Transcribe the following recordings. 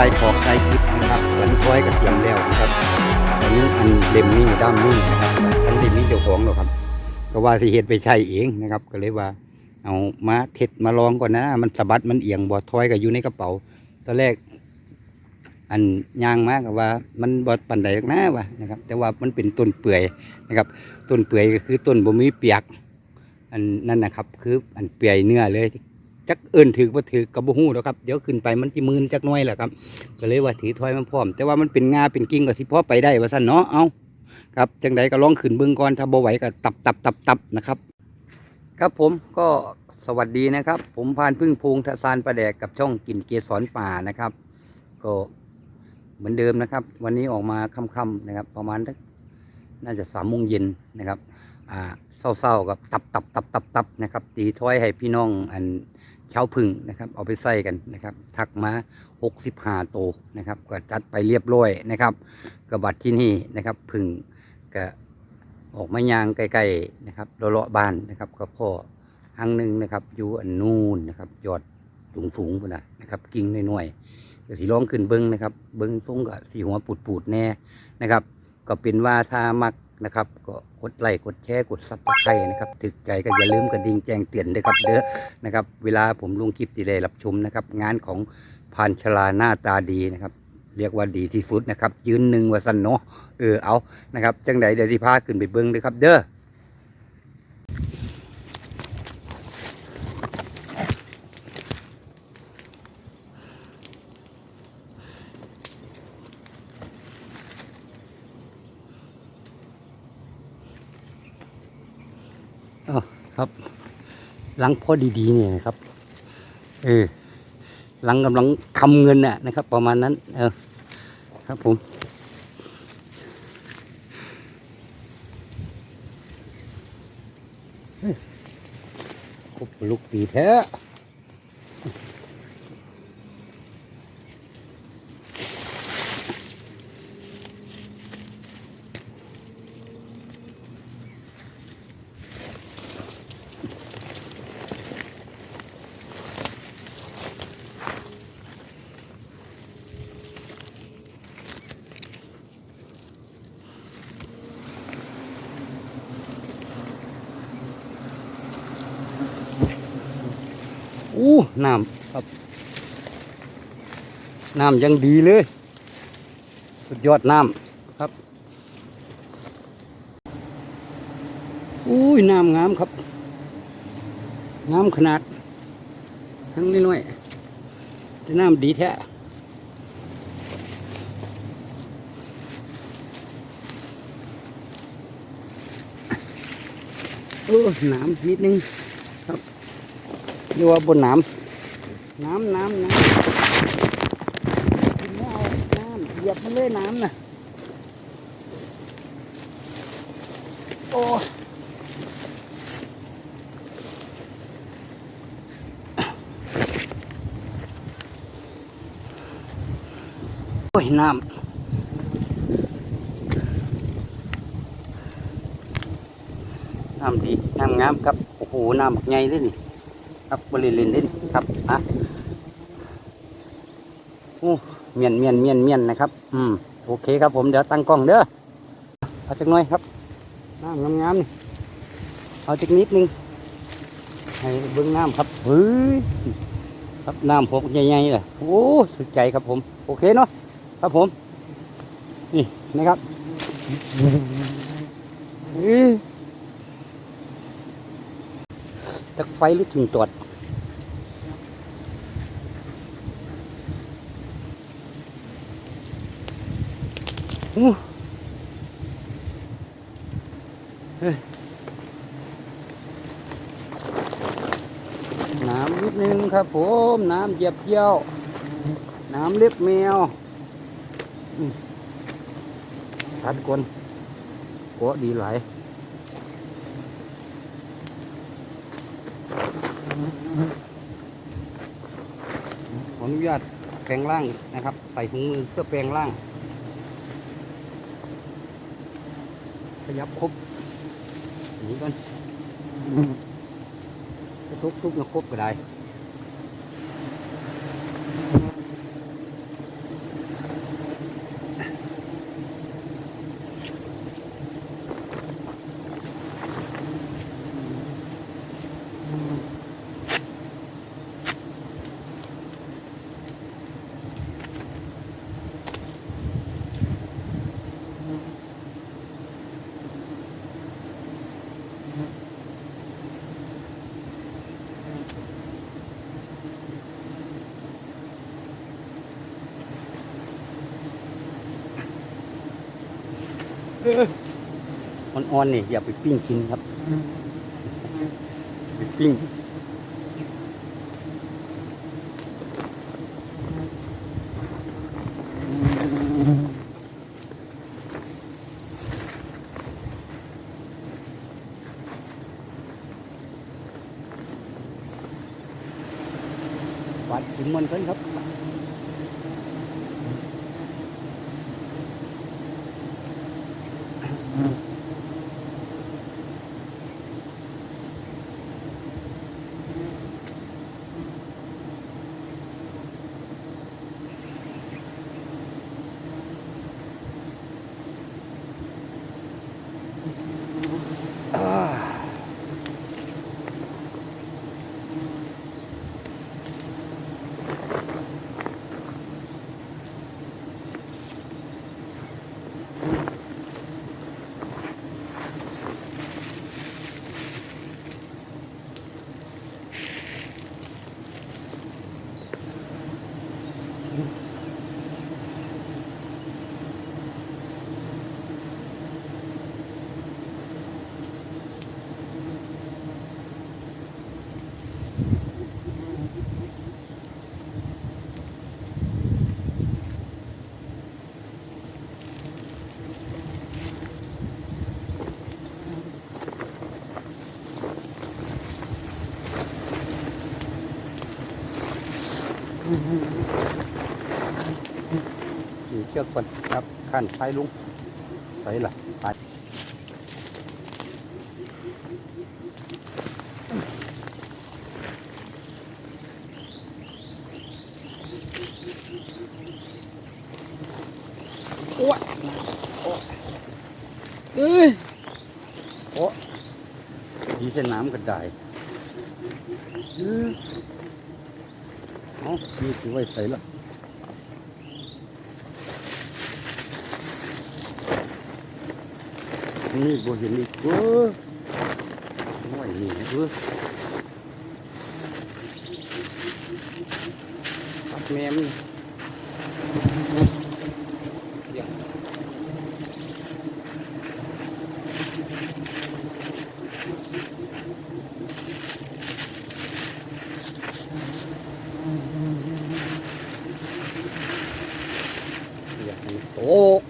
ายขอกชายคลิปนะครับสันค้อยกระเทียมแล้วนะครับอันนี้อันเล่มนี้ด้ามนี้นะครับอันเล่มนี้เจ้าของหรอกครับก็ว่าสิเฮ็ดไปใช้เองนะครับ ก็เลยว่า เอามาเท็ดมาลองก่อนนะ มันสะบัดมันเอียงบ่ถอยก็อยู่ในกระเป๋าตอนแรก อันยางมากว่า มันบ่ปันใดหรอกนะว่านะครับ แต่ว่ามันเป็นต้นเปื่อยนะครับ ต้นเปื่อยก็คือต้นบ่มีเปียก อันนั่นนะครับ คืออันเปื่อยเนื้อเลย จักเอิ้นถือบ่ถือก็บ่ฮู้ดอกครับเดี๋ยวขึ้นไปมันสิมืนจักหน่อยแหละครับก็เลยว่าถือถอยมันพร้อม แต่ว่ามันเป็นงาเป็นกิ่งก็สิพอไปได้ว่าซั่นเนาะเอาครับจังใดก็ลองขึ้นเบิ่งก่อนถ้าบ่ไหวก็ตับตับตับตับนะครับ ครับผมก็สวัสดีนะครับ ผมพานพึ่งพงทศานประแดกกับช่องกินเกสรป่านะครับ ก็เหมือนเดิมนะครับ วันนี้ออกมาค่ำๆนะครับ ประมาณน่าจะสามโมงเย็นนะครับ อ่าเศร้าๆกับตับตับตับตับตับนะครับ ตีถ้อยให้พี่น้องอัน เช้าพึ่งนะครับเอาไปใส่กันนะครับทักมาหกสิบห้าโตนะครับก็จัดไปเรียบร้อยนะครับกบัดที่นี่นะครับพึ่งก็ออกมายางใกล้ๆนะครับเลาะบ้านนะครับก็พ่อหังหนึ่งนะครับอยู่อันนู่นนะครับยอดสูงสูงพุ่นนะนะครับกิ่งน้อยๆก็สีร้องขึ้นเบิ้งนะครับ เบิ้งทรงก็สีหัวปูดๆแน่นะครับ ก็เป็นว่าถ้ามัก นะครับ ก็กดไลค์กดแชร์กดซับสไครต์นะครับถึกใจก็อย่าลืมกระดิ่งแจ้งเตือนด้วยครับเด้อนะครับ เวลาผมลงคลิปที่ได้รับชมนะครับ งานของพานชลาหน้าตาดีนะครับ เรียกว่าดีที่สุดนะครับ ยืนหนึ่งว่าสันเนาะเออเอานะครับจังใดเดี๋ยวที่พาขึ้นไปเบิ้งเลยครับเด้อ หลังพ่อดีๆเนี่ยนะครับ เออหลังกำลังทำเงินน่ะนะครับ ประมาณนั้น เออครับผมเฮ้ยครบลูกปีแท้ อู้น้ำครับ น้ำยังดีเลย สุดยอดน้ำครับอุ้ยน้ำงามครับงามขนาด ทั้งนิดหน่อยๆแต่น้ำดีแท้เออน้ำนิดนึงครับ อยู่ว่าบนน้ำน้ำน้ำน้ำกินไม่เอาน้ำเหยียบมันเลยน้ำน่ะโอ้โอ้ยน้ำน้ำดีน้ำงามครับ โอ้โห น้ำใหญ่เลยนี่ ครับบริเลนเล่นครับอะโอ้เมียนเมียนเมียนเมียนนะครับ อืมโอเคครับผมเดี๋ยวตั้งกล้องเด้อเอาจักหน่อยครับน้ำงามๆนี่เอาจักนิดนึงให้เบิ้งน้ำครับเฮ้ยครับน้ำพกใหญ่ๆเลยโอ้สุดใจครับผม โอเคเนาะครับผม นี่นะครับเฮ้ย จักไฟหรือถึงตอดอู้เฮ้ยน้ำนิดนึงครับผม น้ำเหยียบเยี่ยว น้ำเล็บแมวอืมตัดกวนโกะดีหลาย ออนุญาตแปลงร่างนะครับ ใส่ถุงมือเพื่อแปลงร่าง ขยับครบหนีกันทุกทุบนะครบก็ได้ อ่อนๆนี่อย่าไปปิ้งกินครับไปปิ้งวัดกินมันกันครับ อยู่เชือกก่อนครับขั้นไปลุงไปล่ะไปโอ้ยโอ้ยเอ้ยโอ้ดีแต่น้ำกันได้ ออเอาดีถือไว้ใส่ละนี่บ่เห็นอีกเออน้อยนี่เออปัดแม่มนี่เดี๋ยวอย่าให้มันตก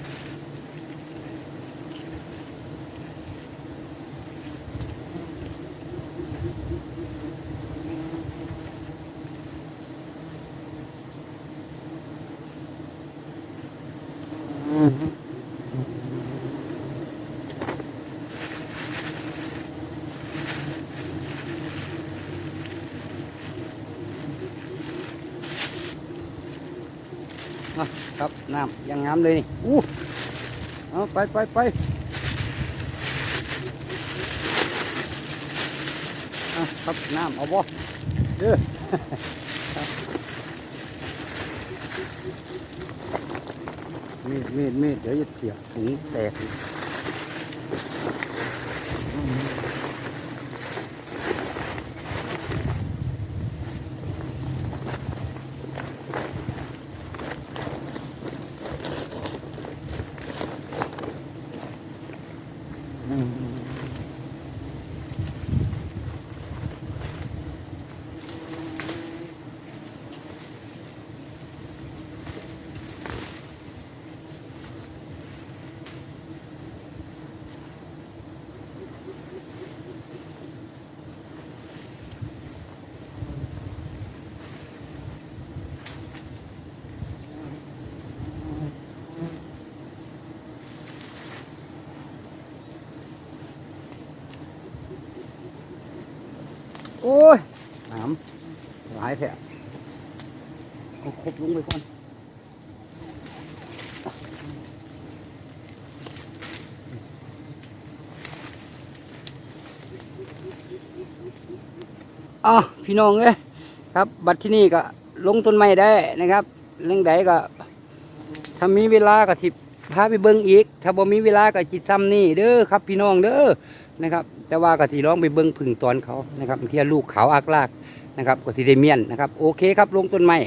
อะ ครับน้ำยังงามเลยนี่อู้เอาไปไปไปครับน้ำเอาบ่เด้อ ครับ มีดมีดมีดเดี๋ยวจะเสียบถุงแตก โอ้ยน้ำหลายแท้เอาครบลงไปก่อนอะพี่น้องเอ้ยครับ บัดที่นี่ก็ลงต้นไม้ได้นะครับ เรื่องใดก็ถ้ามีเวลาก็ทิพาไปเบิ่งอีก ถ้าบ่มีเวลาก็จิตซ้ำนี่เด้อครับ พี่น้องเด้อนะครับ แต่ว่าก็สิร้องไปเบิ้งพึ่งตอนเขานะครับเที่ยลูกเขาอักลากนะครับก็สิได้เมียนนะครับโอเคครับลงต้นไม้